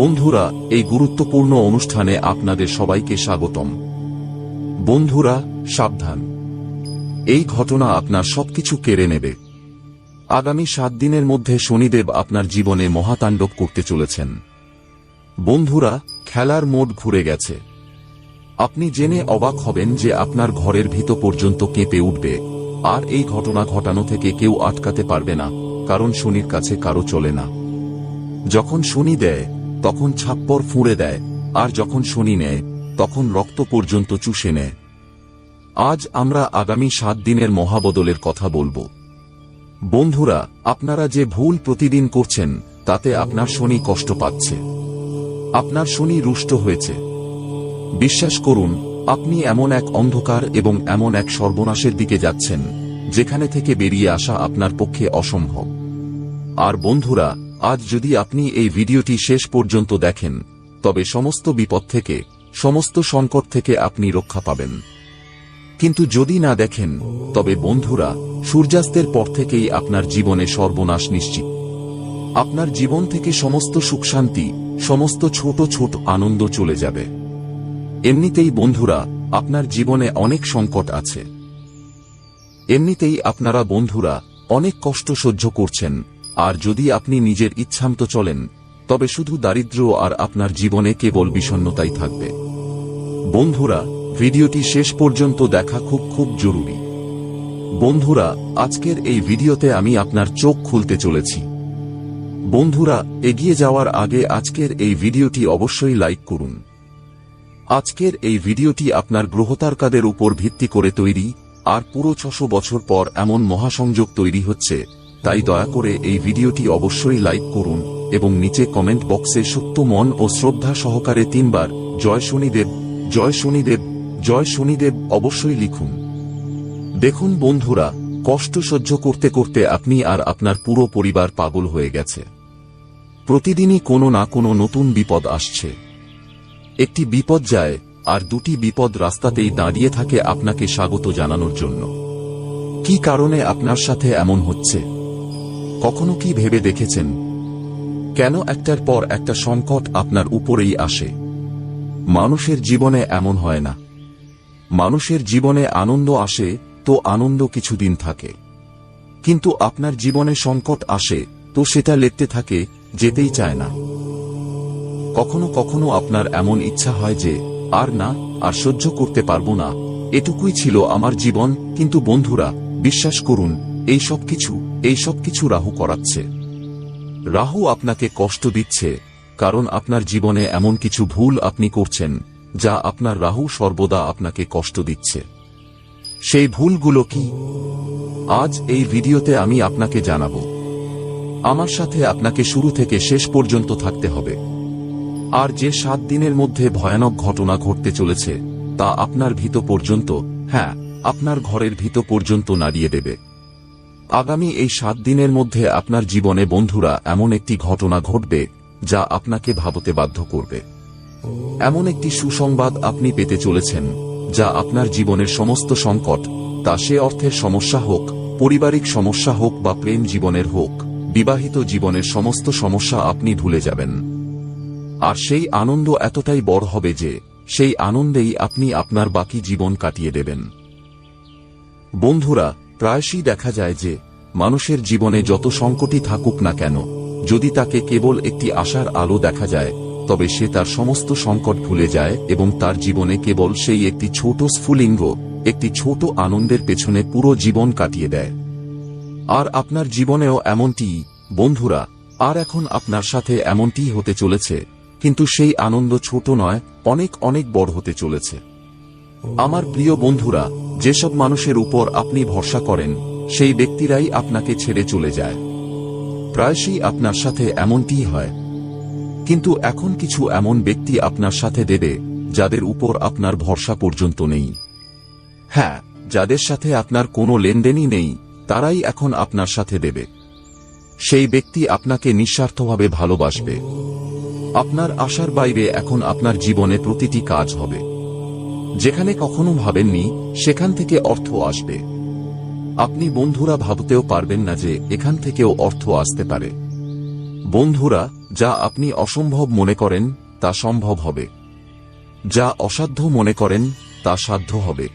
বন্ধুরা, এই গুরুত্বপূর্ণ অনুষ্ঠানে আপনাদের সবাইকে স্বাগতম। বন্ধুরা, সাবধান। এই ঘটনা আপনার সবকিছু কেড়ে নেবে। আগামী সাত দিনের মধ্যে শনিদেব আপনার জীবনে মহাতাণ্ডব করতে চলেছেন। বন্ধুরা, খেলার মোড ঘুরে গেছে। আপনি জেনে অবাক হবেন যে আপনার ঘরের ভিত পর্যন্ত কেঁপে উঠবে। আর এই ঘটনা ঘটানো থেকে কেউ আটকাতে পারবে না, কারণ শনির কাছে কারও চলে না। যখন শনি দেয় তখন ছাপ্পর ফুঁড়ে দেয়, আর যখন শনি নেয়, তখন রক্ত পর্যন্ত চুষে নেয়। আজ আমরা আগামী সাত দিনের মহাবদলের কথা বলব। বন্ধুরা, আপনারা যে ভুল প্রতিদিন করছেন, তাতে আপনার শনি কষ্ট পাচ্ছে। আপনার শনি রুষ্ট হয়েছে। বিশ্বাস করুন, আপনি এমন এক অন্ধকার এবং এমন এক সর্বনাশের দিকে যাচ্ছেন, যেখানে থেকে বেরিয়ে আসা আপনার পক্ষে অসম্ভব। আর বন্ধুরা আজ যদি আপনি এই ভিডিওটি শেষ পর্যন্ত দেখেন, তবে সমস্ত বিপদ থেকে, সমস্ত সংকট থেকে আপনি রক্ষা পাবেন। কিন্তু যদি না দেখেন, তবে বন্ধুরা, সূর্যাস্তের পর থেকেই আপনার জীবনে সর্বনাশ নিশ্চিত। আপনার জীবন থেকে সমস্ত সুখ শান্তি, সমস্ত ছোট ছোট আনন্দ চলে যাবে। এমনিতেই বন্ধুরা, আপনার জীবনে অনেক সংকট আছে। এমনিতেই আপনারা বন্ধুরা, অনেক কষ্ট সহ্য করছেন আর যদি আপনি নিজের ইচ্ছামতো চলেন, তবে শুধু দারিদ্র্য আর আপনার জীবনে কেবল বিষণ্নতাই থাকবে। বন্ধুরা, ভিডিওটি শেষ পর্যন্ত দেখা খুব খুব জরুরি। বন্ধুরা, আজকের এই ভিডিওতে আমি আপনার চোখ খুলতে চলেছি। বন্ধুরা, এগিয়ে যাওয়ার আগে আজকের এই ভিডিওটি অবশ্যই লাইক করুন। আজকের এই ভিডিওটি আপনার গ্রহতারকাদের উপর ভিত্তি করে তৈরি, আর পুরো ছশো বছর পর এমন মহাসংযোগ তৈরি হচ্ছে তাই দয়া করে এই ভিডিওটি অবশ্যই লাইক করুন এবং নিচে কমেন্ট বক্সে সত্য মন ও শ্রদ্ধা সহকারে তিনবার জয় শনিদেব জয় শনিদেব জয় শনিদেব অবশ্যই লিখুন। দেখুন বন্ধুরা, কষ্ট সহ্য করতে করতে আপনি আর আপনার পুরো পরিবার পাগল হয়ে গেছে। প্রতিদিনই কোনো না কোনো নতুন বিপদ আসছে। একটি বিপদ যায়, আর দুটি বিপদ রাস্তাতেই দাঁড়িয়ে থাকে আপনাকে স্বাগত জানানোর জন্য। কি কারণে আপনার সাথে এমন হচ্ছে? কখনো কি ভেবে দেখেছেন? কেন একটার পর একটা সংকট আপনার উপরেই আসে? মানুষের জীবনে এমন হয় না। মানুষের জীবনে আনন্দ আসে, তো আনন্দ কিছুদিন থাকে। কিন্তু আপনার জীবনে সংকট আসে, তো সেটা লেপতে থাকে, যেতেই চায় না। কখনো কখনো আপনার এমন ইচ্ছা হয় যে, আর না, আর সহ্য করতে পারব না। এটুকুই ছিল আমার জীবন, কিন্তু বন্ধুরা, বিশ্বাস করুন এই সব কিছু, এই সব কিছু রাহু করাচ্ছে। রাহু আপনাকে কষ্ট দিচ্ছে, কারণ আপনার জীবনে এমন কিছু ভুল আপনি করছেন, যা আপনার রাহু সর্বদা আপনাকে কষ্ট দিচ্ছে। সেই ভুলগুলো কি? আজ এই ভিডিওতে আমি আপনাকে জানাব। আমার সাথে আপনাকে শুরু থেকে শেষ পর্যন্ত থাকতে হবে। আর যে সাত দিনের মধ্যে ভয়ানক ঘটনা ঘটতে চলেছে, তা আপনার ভিত পর্যন্ত হ্যাঁ আপনার ঘরের ভিত পর্যন্ত নাড়িয়ে দেবে। আগামী এই সাত দিনের মধ্যে আপনার জীবনে বন্ধুরা এমন একটি ঘটনা ঘটবে যা আপনাকে ভাবতে বাধ্য করবে। এমন একটি সুসংবাদ আপনি পেতে চলেছেন, যা আপনার জীবনের সমস্ত সংকট, তা সে অর্থের সমস্যা হোক, পারিবারিক সমস্যা হোক বা প্রেম জীবনের হোক, বিবাহিত জীবনের সমস্ত সমস্যা আপনি ভুলে যাবেন। আর সেই আনন্দ এতটাই বড় হবে যে, সেই আনন্দেই আপনি আপনার বাকি জীবন কাটিয়ে দেবেন। বন্ধুরা প্রায়শই দেখা যায় যে, মানুষের জীবনে যত সংকটই থাকুক না কেন, যদি তাকে কেবল একটি আশার আলো দেখা যায়, তবে সে তার সমস্ত সংকট ভুলে যায় এবং তার জীবনে কেবল সেই একটি ছোট স্ফুলিঙ্গ, একটি ছোট আনন্দের পেছনে পুরো জীবন কাটিয়ে দেয়। আর আপনার জীবনেও এমনটি, বন্ধুরা, আর এখন আপনার সাথে এমনটি হতে চলেছে, কিন্তু সেই আনন্দ ছোট নয়, অনেক অনেক বড় হতে চলেছে। আমার প্রিয় বন্ধুরা, যেসব মানুষের উপর আপনি ভরসা করেন, সেই ব্যক্তিরাই আপনাকে ছেড়ে চলে যায়। প্রায়শই আপনার সাথে এমনটিই হয়। কিন্তু এখন কিছু এমন ব্যক্তি আপনার সাথে দেবে, যাদের উপর আপনার ভরসা পর্যন্ত নেই। হ্যাঁ যাদের সাথে আপনার কোনো লেনদেনই নেই, তারাই এখন আপনার সাথে দেবে। সেই ব্যক্তি আপনাকে নিঃস্বার্থভাবে ভালোবাসবে। আপনার আশার বাইরে এখন আপনার জীবনে প্রতিটি কাজ হবে। যেখানে কখনো ভাবেননি, সেখান থেকে অর্থ আসবে। আপনি বন্ধুরা ভাবতেও পারবেন না যে এখান থেকেও অর্থ আসতে পারে। বন্ধুরা, যা আপনি অসম্ভব মনে করেন, তা সম্ভব হবে। যা অসাধ্য মনে করেন, তা সাধ্য হবে।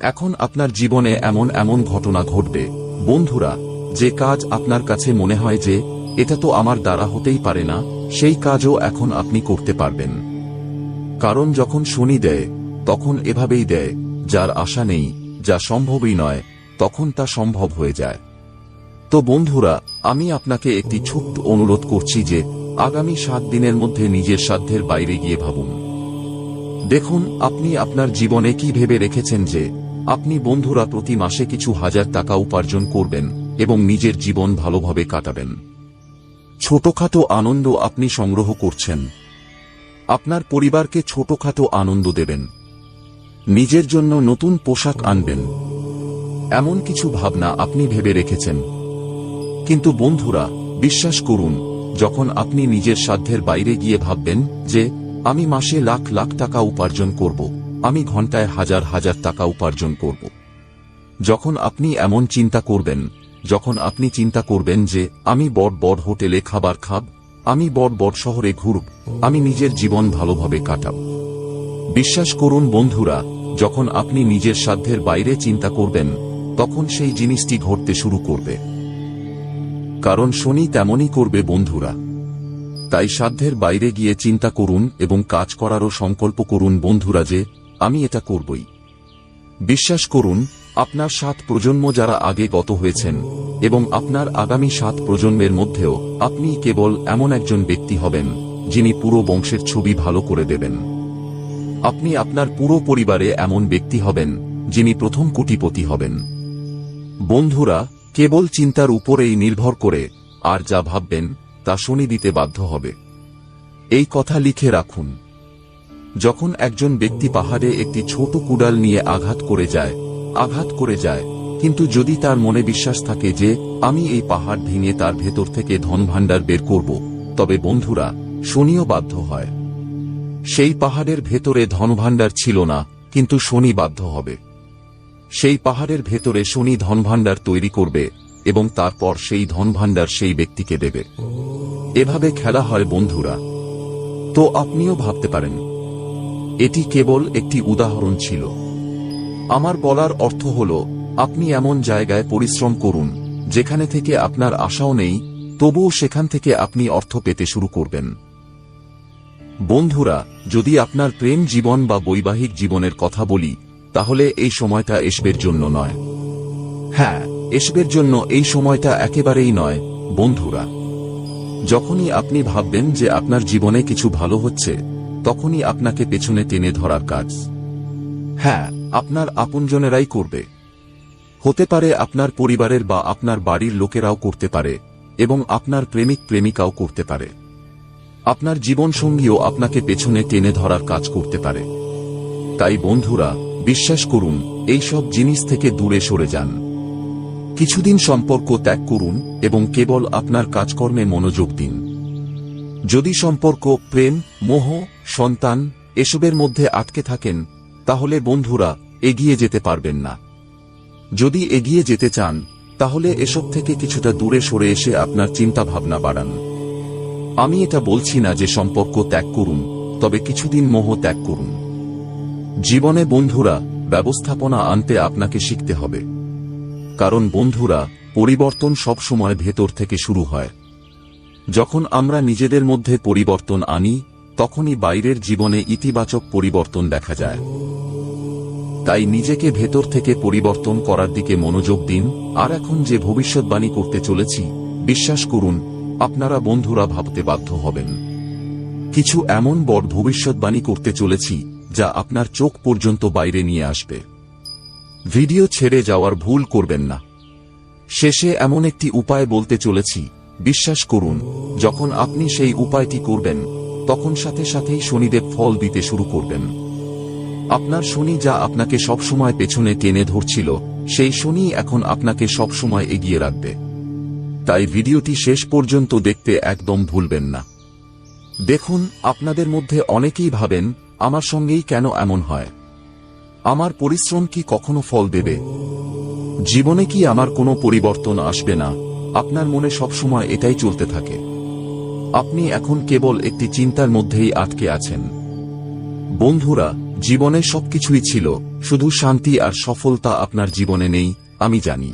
এখন আপনার জীবনে এমন এমন ঘটনা ঘটবে। বন্ধুরা, যে কাজ আপনার কাছে মনে হয় যে, এটা তো আমার দ্বারা হতেই পারে না, সেই কাজও এখন আপনি করতে পারবেন। কারণ যখন শনি দেয়, তখন এভাবেই দেয়, যার আশা নেই, যা সম্ভবই নয়, তখন তা সম্ভব হয়ে যায়। তো বন্ধুরা, আমি আপনাকে একটি ছোট্ট অনুরোধ করছি যে, আগামী সাত দিনের মধ্যে নিজের সাধ্যের বাইরে গিয়ে ভাবুন। দেখুন, আপনি আপনার জীবনে কি ভেবে রেখেছেন যে, আপনি বন্ধুরা প্রতি মাসে কিছু হাজার টাকা উপার্জন করবেন এবং নিজের জীবন ভালোভাবে কাটাবেন। ছোটখাটো আনন্দ আপনি সংগ্রহ করছেন আপনার পরিবারকে ছোটখাটো আনন্দ দেবেন। নিজের জন্য নতুন পোশাক আনবেন। এমন কিছু ভাবনা আপনি ভেবে রেখেছেন। কিন্তু বন্ধুরা, বিশ্বাস করুন, যখন আপনি নিজের সাধ্যের বাইরে গিয়ে ভাববেন যে, আমি মাসে লাখ লাখ টাকা উপার্জন করব, আমি ঘন্টায় হাজার হাজার টাকা উপার্জন করব। যখন আপনি এমন চিন্তা করবেন, যখন আপনি চিন্তা করবেন যে, আমি বড় বড় হোটেলে খাবার খাব আমি বড় শহরে ঘুরব আমি নিজের জীবন ভালোভাবে কাটাব। বিশ্বাস করুন বন্ধুরা, যখন আপনি নিজের সাধ্যের বাইরে চিন্তা করবেন, তখন সেই জিনিসটি ঘটতে শুরু করবে। কারণ শনি তেমনই করবে বন্ধুরা। তাই সাধ্যের বাইরে গিয়ে চিন্তা করুন এবং কাজ করারও সংকল্প করুন বন্ধুরা যে, আমি এটা করবই। বিশ্বাস করুন আপনার সাত প্রজন্ম যারা আগে গত হয়েছেন, এবং আপনার আগামী সাত প্রজন্মের মধ্যেও আপনি কেবল এমন একজন ব্যক্তি হবেন, যিনি পুরো বংশের ছবি ভালো করে দেবেন। আপনি আপনার পুরো পরিবারে এমন ব্যক্তি হবেন, যিনি প্রথম কোটিপতি হবেন। বন্ধুরা, কেবল চিন্তার উপরেই নির্ভর করে আর যা ভাববেন, তা শনি দিতে বাধ্য হবে। এই কথা লিখে রাখুন। যখন একজন ব্যক্তি পাহাড়ে একটি ছোট কুডাল নিয়ে আঘাত করে যায় আঘাত করে যায়। কিন্তু যদি তার মনে বিশ্বাস থাকে যে, আমি এই পাহাড় ভেঙে তার ভেতর থেকে ধনভাণ্ডার বের করব, তবে বন্ধুরা, শনিও বাধ্য হয়। সেই পাহাড়ের ভেতরে ধনভাণ্ডার ছিল না, কিন্তু শনি বাধ্য হবে। সেই পাহাড়ের ভেতরে শনি ধনভাণ্ডার তৈরি করবে, এবং তারপর সেই ধনভাণ্ডার সেই ব্যক্তিকে দেবে। এভাবে খেলা হয় বন্ধুরা। তো আপনিও ভাবতে পারেন, এটি কেবল একটি উদাহরণ ছিল। আমার বলার অর্থ হল, আপনি এমন জায়গায় পরিশ্রম করুন, যেখানে থেকে আপনার আশাও নেই, তবুও সেখান থেকে আপনি অর্থ পেতে শুরু করবেন। বন্ধুরা, যদি আপনার প্রেম জীবন বা বৈবাহিক জীবনের কথা বলি, তাহলে এই সময়টা এসবের জন্য নয়। হ্যাঁ এসবের জন্য এই সময়টা একেবারেই নয়, বন্ধুরা। যখনই আপনি ভাববেন যে আপনার জীবনে কিছু ভালো হচ্ছে, তখনই আপনাকে পেছনে টেনে ধরার কাজ। হ্যাঁ আপনার আপনজনেরাই করবে। হতে পারে আপনার পরিবারের বা আপনার বাড়ির লোকেরাও করতে পারে, এবং আপনার প্রেমিক প্রেমিকাও করতে পারে। আপনার জীবনসঙ্গীও আপনাকে পেছনে টেনে ধরার কাজ করতে পারে। তাই বন্ধুরা, বিশ্বাস করুন, এই সব জিনিস থেকে দূরে সরে যান। কিছুদিন সম্পর্ক ত্যাগ করুন, এবং কেবল আপনার কাজকর্মে মনোযোগ দিন। যদি সম্পর্ক, প্রেম, মোহ, সন্তান, এসবের মধ্যে আটকে থাকেন তাহলে বন্ধুরা, এগিয়ে যেতে পারবেন না। যদি এগিয়ে যেতে চান, তাহলে এসব থেকে কিছুটা দূরে সরে এসে আপনার চিন্তা ভাবনা বাড়ান। আমি এটা বলছি না যে সম্পর্ক ত্যাগ করুন, তবে কিছুদিন মোহ ত্যাগ করুন। জীবনে বন্ধুরা, ব্যবস্থাপনা আনতে আপনাকে শিখতে হবে। কারণ বন্ধুরা, পরিবর্তন সবসময় ভেতর থেকে শুরু হয়। যখন আমরা নিজেদের মধ্যে পরিবর্তন আনি তখনই বাইরের জীবনে ইতিবাচক পরিবর্তন দেখা যায়। তাই নিজেকে ভেতর থেকে পরিবর্তন করার দিকে মনোযোগ দিন, আর এখন যে ভবিষ্যৎবাণী করতে চলেছি, বিশ্বাস করুন, আপনারা বন্ধুরা ভাবতে বাধ্য হবেন। কিছু এমন বড় ভবিষ্যৎবাণী করতে চলেছি, যা আপনার চোখ পর্যন্ত বাইরে নিয়ে আসবে। ভিডিও ছেড়ে যাওয়ার ভুল করবেন না। শেষে এমন একটি উপায় বলতে চলেছি, বিশ্বাস করুন, যখন আপনি সেই উপায়টি করবেন তখন সাথে সাথেই শনিদেব ফল দিতে শুরু করবেন। আপনার শনি যা আপনাকে সবসময় পেছনে টেনে ধরছিল, সেই শনি এখন আপনাকে সবসময় এগিয়ে রাখবে। তাই ভিডিওটি শেষ পর্যন্ত দেখতে একদম ভুলবেন না। দেখুন, আপনাদের মধ্যে অনেকেই ভাবেন, আমার সঙ্গেই কেন এমন হয়? আমার পরিশ্রম কি কখনো ফল দেবে? জীবনে কি আমার কোনো পরিবর্তন আসবে না? আপনার মনে সবসময় এটাই চলতে থাকে। আপনি এখন কেবল একটি চিন্তার মধ্যেই আটকে আছেন। বন্ধুরা, জীবনে সবকিছুই ছিল, শুধু শান্তি আর সফলতা আপনার জীবনে নেই, আমি জানি।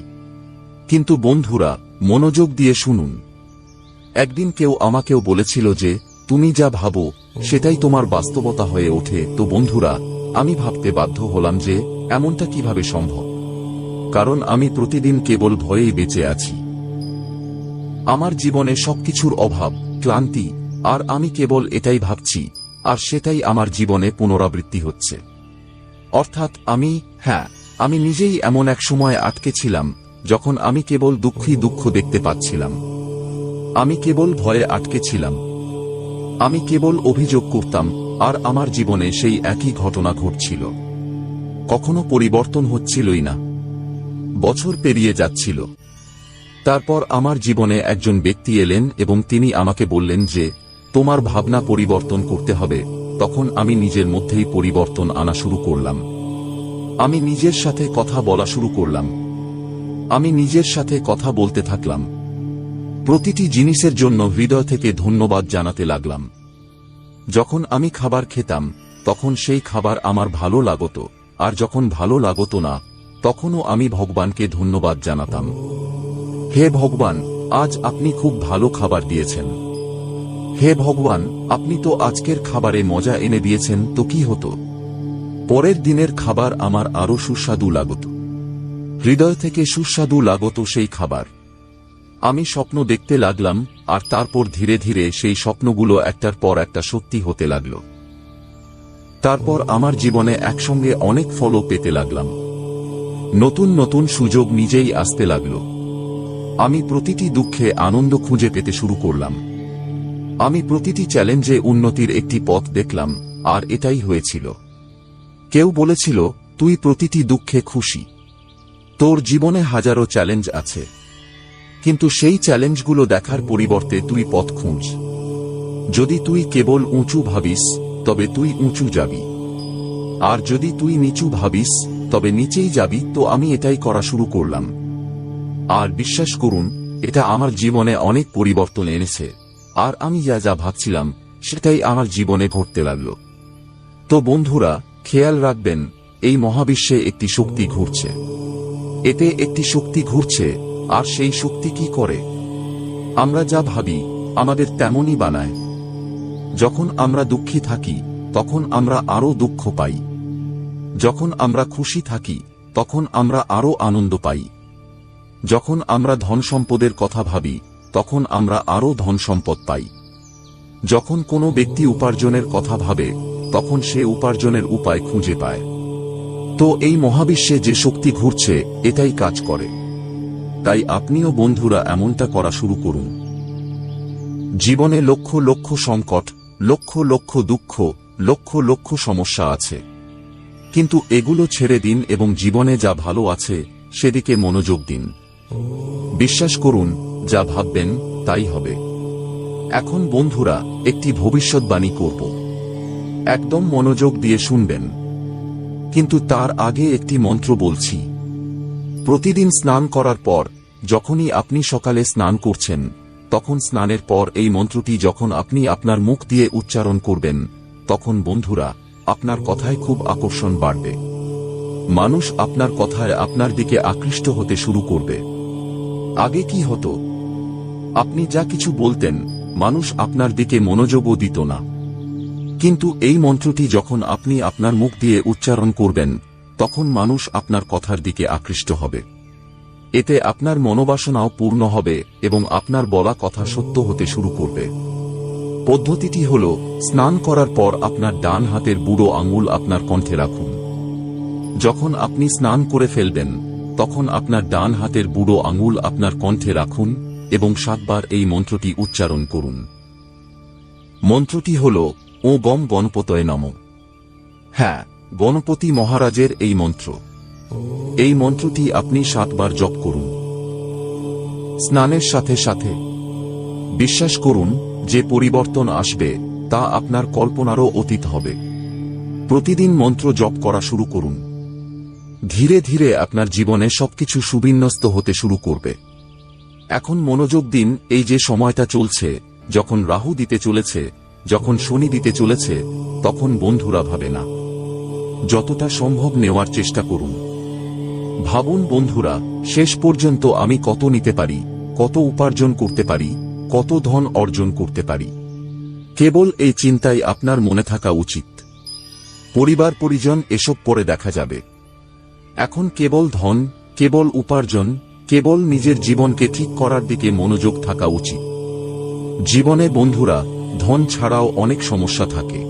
কিন্তু বন্ধুরা, মনোযোগ দিয়ে শুনুন। একদিন কেউ আমাকেও বলেছিল যে, তুমি যা ভাবো, সেটাই তোমার বাস্তবতা হয়ে ওঠে। তো বন্ধুরা, আমি ভাবতে বাধ্য হলাম যে, এমনটা কীভাবে সম্ভব? কারণ আমি প্রতিদিন কেবল ভয়েই বেঁচে আছি। আমার জীবনে সবকিছুর অভাব ক্লান্তি, আর আমি কেবল এটাই ভাবছি, আর সেটাই আমার জীবনে পুনরাবৃত্তি হচ্ছে। অর্থাৎ আমি হ্যাঁ আমি নিজেই এমন এক সময় আটকে ছিলাম, যখন আমি কেবল দুঃখই দুঃখ দেখতে পাচ্ছিলাম। আমি কেবল ভয়ে আটকে ছিলাম। আমি কেবল অভিযোগ করতাম, আর আমার জীবনে সেই একই ঘটনা ঘটছিল। কখনো পরিবর্তন হচ্ছিলই না। বছর পেরিয়ে যাচ্ছিল। তারপর আমার জীবনে একজন ব্যক্তি এলেন এবং তিনি আমাকে বললেন যে, তোমার ভাবনা পরিবর্তন করতে হবে। তখন আমি নিজের মধ্যেই পরিবর্তন আনা শুরু করলাম। আমি নিজের সাথে কথা বলা শুরু করলাম। আমি নিজের সাথে কথা বলতে থাকলাম। প্রতিটি জিনিসের জন্য হৃদয় থেকে ধন্যবাদ জানাতে লাগলাম। যখন আমি খাবার খেতাম, তখন সেই খাবার আমার ভালো লাগত, আর যখন ভালো লাগতো না, তখনও আমি ভগবানকে ধন্যবাদ জানাতাম। হে ভগবান, আজ আপনি খুব ভালো খাবার দিয়েছেন। হে ভগবান, আপনি তো আজকের খাবারে মজা এনে দিয়েছেন, তো কি হতো? পরের দিনের খাবার আমার আরও সুস্বাদু লাগত। হৃদয় থেকে সুস্বাদু লাগত সেই খাবার। আমি স্বপ্ন দেখতে লাগলাম, আর তারপর ধীরে ধীরে সেই স্বপ্নগুলো একটার পর একটা সত্যি হতে লাগল। তারপর আমার জীবনে একসঙ্গে অনেক ফলও পেতে লাগলাম। নতুন নতুন সুযোগ নিজেই আসতে লাগল। আমি প্রতিটি দুঃখে আনন্দ খুঁজে পেতে শুরু করলাম। আমি প্রতিটি চ্যালেঞ্জে উন্নতির একটি পথ দেখলাম, আর এটাই হয়েছিল। কেউ বলেছিল, তুই প্রতিটি দুঃখে খুশি। তোর জীবনে হাজারো চ্যালেঞ্জ আছে। কিন্তু সেই চ্যালেঞ্জগুলো দেখার পরিবর্তে তুই পথ খুঁজ। যদি তুই কেবল উঁচু ভাবিস, তবে তুই উঁচু যাবি। আর যদি তুই নিচু ভাবিস, তবে নিচেই যাবি। তো আমি এটাই করা শুরু করলাম। আর বিশ্বাস করুন, এটা আমার জীবনে অনেক পরিবর্তন এনেছে। আর আমি যা যা ভাবছিলাম, সেটাই আমার জীবনে ঘটতে লাগল। তো বন্ধুরা, খেয়াল রাখবেন, এই মহাবিশ্বে একটি শক্তি ঘুরছে। এতে একটি শক্তি ঘুরছে, আর সেই শক্তি কি করে? আমরা যা ভাবি, আমাদের তেমনই বানায়। যখন আমরা দুঃখী থাকি, তখন আমরা আরও দুঃখ পাই। যখন আমরা খুশি থাকি, তখন আমরা আরও আনন্দ পাই। যখন আমরা ধন সম্পদের কথা ভাবি, তখন আমরা আরও ধন সম্পদ পাই। যখন কোনো ব্যক্তি উপার্জনের কথা ভাবে, তখন সে উপার্জনের উপায় খুঁজে পায়। তো এই মহাবিশ্বে যে শক্তি ঘুরছে, এটাই কাজ করে। তাই আপনিও বন্ধুরা এমনটা করা শুরু করুন। জীবনে লক্ষ লক্ষ সংকট, লক্ষ লক্ষ দুঃখ, লক্ষ লক্ষ সমস্যা আছে। কিন্তু এগুলো ছেড়ে দিন এবং জীবনে যা ভালো আছে, সেদিকে মনোযোগ দিন। বিশ্বাস করুন, যা ভাববেন, তাই হবে। এখন বন্ধুরা, একটি ভবিষ্যৎবাণী করব। একদম মনোযোগ দিয়ে শুনবেন। কিন্তু তার আগে একটি মন্ত্র বলছি। প্রতিদিন স্নান করার পর, যখনই আপনি সকালে স্নান করছেন, তখন স্নানের পর এই মন্ত্রটি যখন আপনি আপনার মুখ দিয়ে উচ্চারণ করবেন, তখন বন্ধুরা, আপনার কথায় খুব আকর্ষণ বাড়বে। মানুষ আপনার কথায় আপনার দিকে আকৃষ্ট হতে শুরু করবে। আগে কি হতো? আপনি যা কিছু বলতেন, মানুষ আপনার দিকে মনোযোগও দিত না। কিন্তু এই মন্ত্রটি যখন আপনি আপনার মুখ দিয়ে উচ্চারণ করবেন, তখন মানুষ আপনার কথার দিকে আকৃষ্ট হবে। এতে আপনার মনোবাসনাও পূর্ণ হবে এবং আপনার বলা কথা সত্য হতে শুরু করবে। পদ্ধতিটি হল, স্নান করার পর আপনার ডান হাতের বুড়ো আঙুল আপনার কণ্ঠে রাখুন। যখন আপনি স্নান করে ফেলবেন তখন আপনার ডান হাতের বুড়ো আঙুল আপনার কণ্ঠে রাখুন এবং সাতবার এই মন্ত্রটি উচ্চারণ করুন। মন্ত্রটি হল, ও গম গণপতয় নম। হ্যাঁ গণপতি মহারাজের এই মন্ত্র। এই মন্ত্রটি আপনি সাতবার জপ করুন। স্নানের সাথে সাথে বিশ্বাস করুন, যে পরিবর্তন আসবে, তা আপনার কল্পনারও অতীত হবে। প্রতিদিন মন্ত্র জপ করা শুরু করুন। ধীরে ধীরে আপনার জীবনে সবকিছু সুবিন্যস্ত হতে শুরু করবে। এখন মনোযোগ দিন, এই যে সময়টা চলছে, যখন রাহু দিতে চলেছে, যখন শনি দিতে চলেছে, তখন বন্ধুরা ভাবে না। যতটা সম্ভব নেওয়ার চেষ্টা করুন। ভাবুন, বন্ধুরা, শেষ পর্যন্ত আমি কত নিতে পারি, কত উপার্জন করতে পারি, কত ধন অর্জন করতে পারি। কেবল এই চিন্তাই আপনার মনে থাকা উচিত। পরিবার পরিজন এসব পরে দেখা যাবে। এখন কেবল ধন, কেবল উপার্জন, কেবল নিজের জীবনকে ঠিক করার দিকে মনোযোগ থাকা উচিত। জীবনে বন্ধুরা, ধন ছাড়াও অনেক সমস্যা থাকে।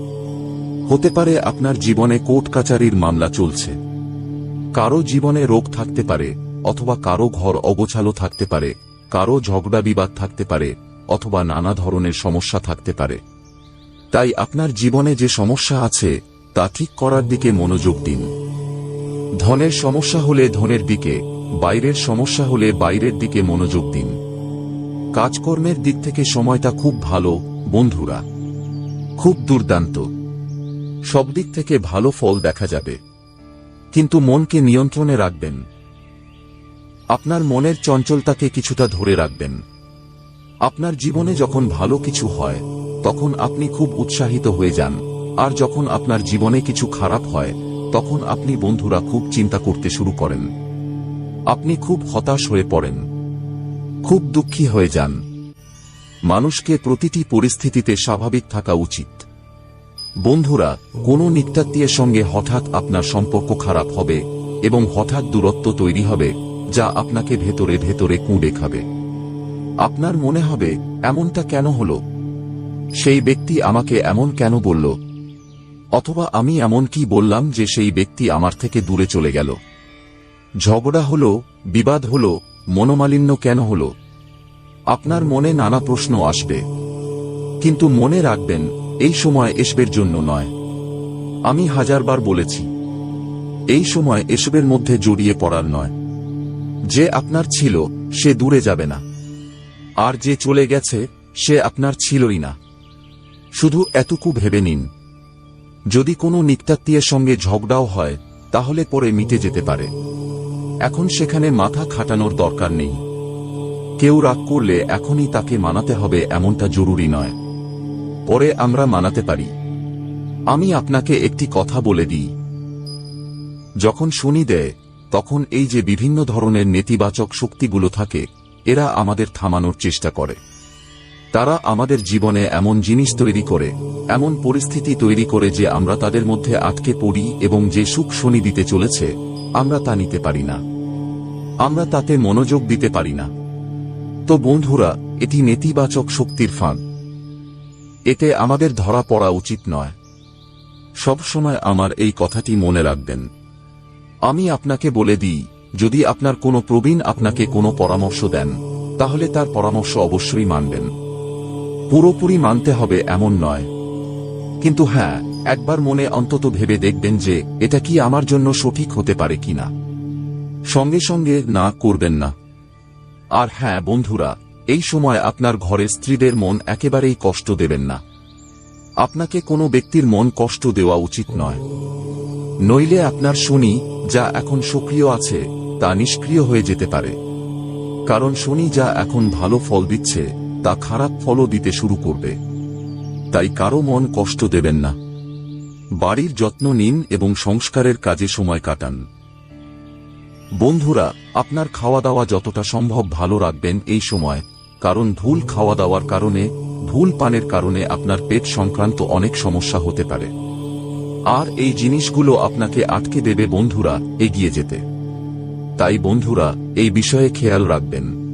হতে পারে আপনার জীবনে কোর্ট কাচারির মামলা চলছে। কারও জীবনে রোগ থাকতে পারে, অথবা কারও ঘর অগোছালো থাকতে পারে, কারও ঝগড়া বিবাদ থাকতে পারে, অথবা নানা ধরনের সমস্যা থাকতে পারে। তাই আপনার জীবনে যে সমস্যা আছে, তা ঠিক করার দিকে মনোযোগ দিন। ধনের সমস্যা হলে ধনের দিকে, বাইরের সমস্যা হলে বাইরের দিকে মনোযোগ দিন। কাজকর্মের দিক থেকে সময়টা খুব ভালো, বন্ধুরা। খুব দুর্দান্ত। সব দিক থেকে ভালো ফল দেখা যাবে। কিন্তু মনকে নিয়ন্ত্রণে রাখবেন। আপনার মনের চঞ্চলতাকে কিছুটা ধরে রাখবেন। আপনার জীবনে যখন ভালো কিছু হয়, তখন আপনি খুব উৎসাহিত হয়ে যান। আর যখন আপনার জীবনে কিছু খারাপ হয় তখন আপনি বন্ধুরা খুব চিন্তা করতে শুরু করেন। আপনি খুব হতাশ হয়ে পড়েন। খুব দুঃখী হয়ে যান। মানুষকে প্রতিটি পরিস্থিতিতে স্বাভাবিক থাকা উচিত। বন্ধুরা, কোনো নিত্যাত্মীয়ের সঙ্গে হঠাৎ আপনার সম্পর্ক খারাপ হবে এবং হঠাৎ দূরত্ব তৈরি হবে, যা আপনাকে ভেতরে ভেতরে কুঁড়ে খাবে। আপনার মনে হবে, এমনটা কেন হলো? সেই ব্যক্তি আমাকে এমন কেন বলল অথবা আমি এমন কি বললাম যে সেই ব্যক্তি আমার থেকে দূরে চলে গেল? ঝগড়া হলো, বিবাদ হলো, মনোমালিন্য কেন হল? আপনার মনে নানা প্রশ্ন আসবে। কিন্তু মনে রাখবেন, এই সময় এসবের জন্য নয়। আমি হাজারবার বলেছি, এই সময় এসবের মধ্যে জড়িয়ে পড়ার নয়। যে আপনার ছিল, সে দূরে যাবে না। আর যে চলে গেছে, সে আপনার ছিলই না। শুধু এতটুকু ভেবে নিন। যদি কোনো নিত্যাত্মীয়ের সঙ্গে ঝগড়াও হয়, তাহলে পরে মিটে যেতে পারে। এখন সেখানে মাথা খাটানোর দরকার নেই। কেউ রাগ করলে এখনই তাকে মানাতে হবে এমনটা জরুরি নয়। পরে আমরা মানাতে পারি। আমি আপনাকে একটি কথা বলে দিই। যখন শনি দেয়, তখন এই যে বিভিন্ন ধরনের নেতিবাচক শক্তিগুলো থাকে, এরা আমাদের থামানোর চেষ্টা করে। তারা আমাদের জীবনে এমন জিনিস তৈরি করে, এমন পরিস্থিতি তৈরি করে যে আমরা তাদের মধ্যে আটকে পড়ি এবং যে সুখ শনি দিতে চলেছে, আমরা তা নিতে পারি না। আমরা তাতে মনোযোগ দিতে পারি না। তো বন্ধুরা, এটি নেতিবাচক শক্তির ফাঁদ। এতে আমাদের ধরা পড়া উচিত নয়। সবসময় আমার এই কথাটি মনে রাখবেন। আমি আপনাকে বলে দিই, যদি আপনার কোনো প্রবীণ আপনাকে কোনো পরামর্শ দেন, তাহলে তার পরামর্শ অবশ্যই মানবেন। পুরোপুরি মানতে হবে এমন নয়। কিন্তু হ্যাঁ একবার মনে অন্তত ভেবে দেখবেন যে, এটা কি আমার জন্য সঠিক হতে পারে কিনা। সঙ্গে সঙ্গে না করবেন না। আর হ্যাঁ বন্ধুরা, এই সময় আপনার ঘরে স্ত্রীদের মন একেবারেই কষ্ট দেবেন না। আপনাকে কোনো ব্যক্তির মন কষ্ট দেওয়া উচিত নয়। নইলে আপনার শনি, যা এখন সক্রিয় আছে, তা নিষ্ক্রিয় হয়ে যেতে পারে। কারণ শনি যা এখন ভালো ফল দিচ্ছে তা খারাপ ফলও দিতে শুরু করবে। তাই কারও মন কষ্ট দেবেন না। বাড়ির যত্ন নিন এবং সংস্কারের কাজে সময় কাটান। বন্ধুরা, আপনার খাওয়া দাওয়া যতটা সম্ভব ভালো রাখবেন এই সময়, কারণ ভুল খাওয়া দাওয়ার কারণে, ভুল পানের কারণে আপনার পেট সংক্রান্ত অনেক সমস্যা হতে পারে। আর এই জিনিসগুলো আপনাকে আটকে দেবে বন্ধুরা, এগিয়ে যেতে। তাই বন্ধুরা, এই বিষয়ে খেয়াল রাখবেন।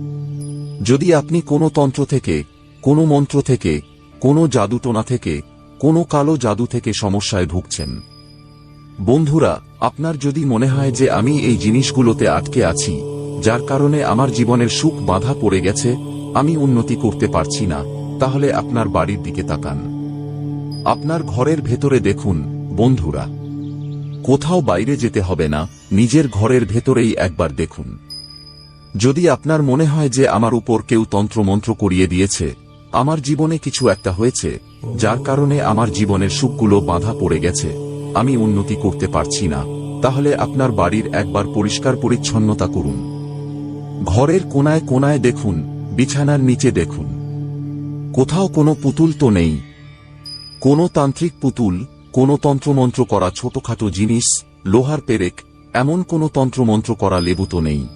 যদি আপনি কোনো তন্ত্র থেকে, কোনো মন্ত্র থেকে, কোনো জাদুটোনা থেকে, কোনো কালো জাদু থেকে সমস্যায় ভুগছেন। বন্ধুরা, আপনার যদি মনে হয় যে আমি এই জিনিসগুলোতে আটকে আছি, যার কারণে আমার জীবনের সুখ বাধা পড়ে গেছে, আমি উন্নতি করতে পারছি না, তাহলে আপনার বাড়ির দিকে তাকান। আপনার ঘরের ভেতরে দেখুন, বন্ধুরা, কোথাও বাইরে যেতে হবে না, নিজের ঘরের ভেতরেই একবার দেখুন। যদি আপনার মনে হয় যে আমার উপর কেউ তন্ত্রমন্ত্র করিয়ে দিয়েছে, আমার জীবনে কিছু একটা হয়েছে, যার কারণে আমার জীবনের সুখগুলো বাধা পড়ে গেছে, আমি উন্নতি করতে পারছি না, তাহলে আপনার বাড়ির একবার পরিষ্কার পরিচ্ছন্নতা করুন। ঘরের কোনায় কোনায় দেখুন, বিছানার নিচে দেখুন। কোথাও কোনো পুতুল তো নেই। কোনো তান্ত্রিক পুতুল, কোনো তন্ত্রমন্ত্র করা ছোটখাটো জিনিস, লোহার পেরেক, এমন কোনো তন্ত্রমন্ত্র করা লেবু তো নেই।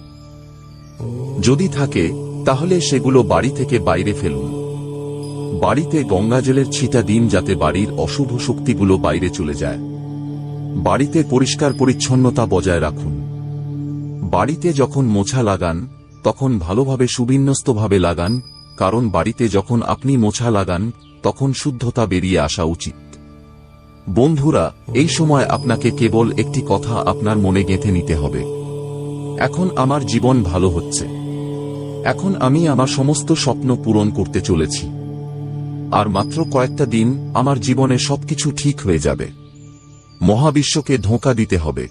যদি থাকে, তাহলে সেগুলো বাড়ি থেকে বাইরে ফেলুন। বাড়িতে গঙ্গাজলের ছিটা দিন যাতে বাড়ির অশুভ শক্তিগুলো বাইরে চলে যায়। বাড়িতে পরিষ্কার পরিচ্ছন্নতা বজায় রাখুন। বাড়িতে যখন মোছা লাগান, তখন ভালোভাবে সুবিন্যস্তভাবে লাগান, কারণ বাড়িতে যখন আপনি মোছা লাগান, তখন শুদ্ধতা বেরিয়ে আসা উচিত। বন্ধুরা, এই সময় আপনাকে কেবল একটি কথা আপনার মনে গেঁথে নিতে হবে। এখন আমার জীবন ভালো হচ্ছে। এখন আমি আমার সমস্ত স্বপ্ন পূরণ করতে চলেছি। আর মাত্র কয়েকটা দিন আমার জীবনে সবকিছু ঠিক হয়ে যাবে। মহাবিশ্বকে ধোঁকা দিতে হবে।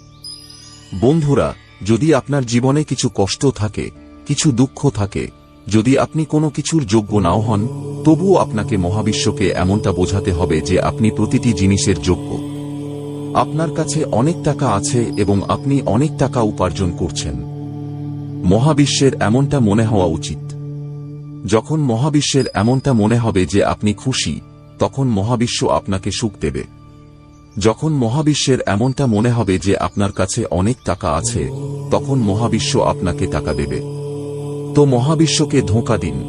বন্ধুরা, যদি আপনার জীবনে কিছু কষ্ট থাকে, কিছু দুঃখ থাকে, যদি আপনি কোনো কিছুর যোগ্য নাও হন, তবুও আপনাকে মহাবিশ্বকে এমনটা বোঝাতে হবে যে আপনি প্রতিটি জিনিসের যোগ্য। আপনার কাছে অনেক টাকা আছে এবং আপনি অনেক টাকা উপার্জন করছেন। মহাবিশ্বের এমনটা মনে হওয়া উচিত। যখন মহাবিশ্বের এমনটা মনে হবে যে আপনি খুশি, তখন মহাবিশ্ব আপনাকে সুখ দেবে। যখন মহাবিশ্বের এমনটা মনে হবে যে আপনার কাছে অনেক টাকা আছে, তখন মহাবিশ্ব আপনাকে টাকা দেবে। তো মহাবিশ্বকে ধোঁকা দিন।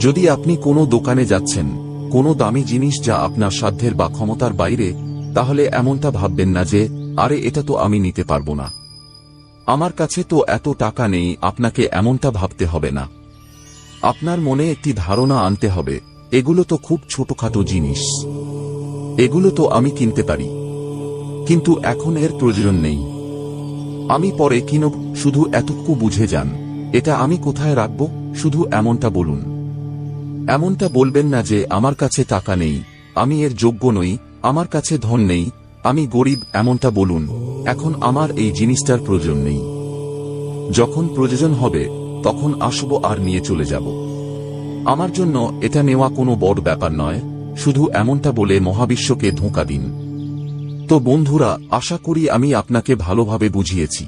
যদি আপনি কোনো দোকানে যাচ্ছেন, কোনো দামি জিনিস যা আপনার সাধ্যের বা ক্ষমতার বাইরে তাহলে এমনটা ভাববেন না যে, আরে এটা তো আমি নিতে পারব না। আমার কাছে তো এত টাকা নেই, আপনাকে এমনটা ভাবতে হবে না। আপনার মনে একটি ধারণা আনতে হবে, এগুলো তো খুব ছোটখাটো জিনিস। এগুলো তো আমি কিনতে পারি। কিন্তু এখন এর প্রয়োজন নেই। আমি পরে কিনব শুধু এতটুকু বুঝে যান। এটা আমি কোথায় রাখব, শুধু এমনটা বলুন। এমনটা বলবেন না যে, আমার কাছে টাকা নেই, আমি এর যোগ্য নই আমার কাছে ধন নেই, আমি গরিব, এমনটা বলুন। এখন আমার এই জিনিসটার প্রয়োজন নেই। যখন প্রয়োজন হবে, তখন আসব আর নিয়ে চলে যাব। আমার জন্য এটা নেওয়া কোনো বড় ব্যাপার নয়, শুধু এমনটা বলে মহাবিশ্বকে ধোঁকা দিন। তো বন্ধুরা, আশা করি আমি আপনাকে ভালোভাবে বুঝিয়েছি।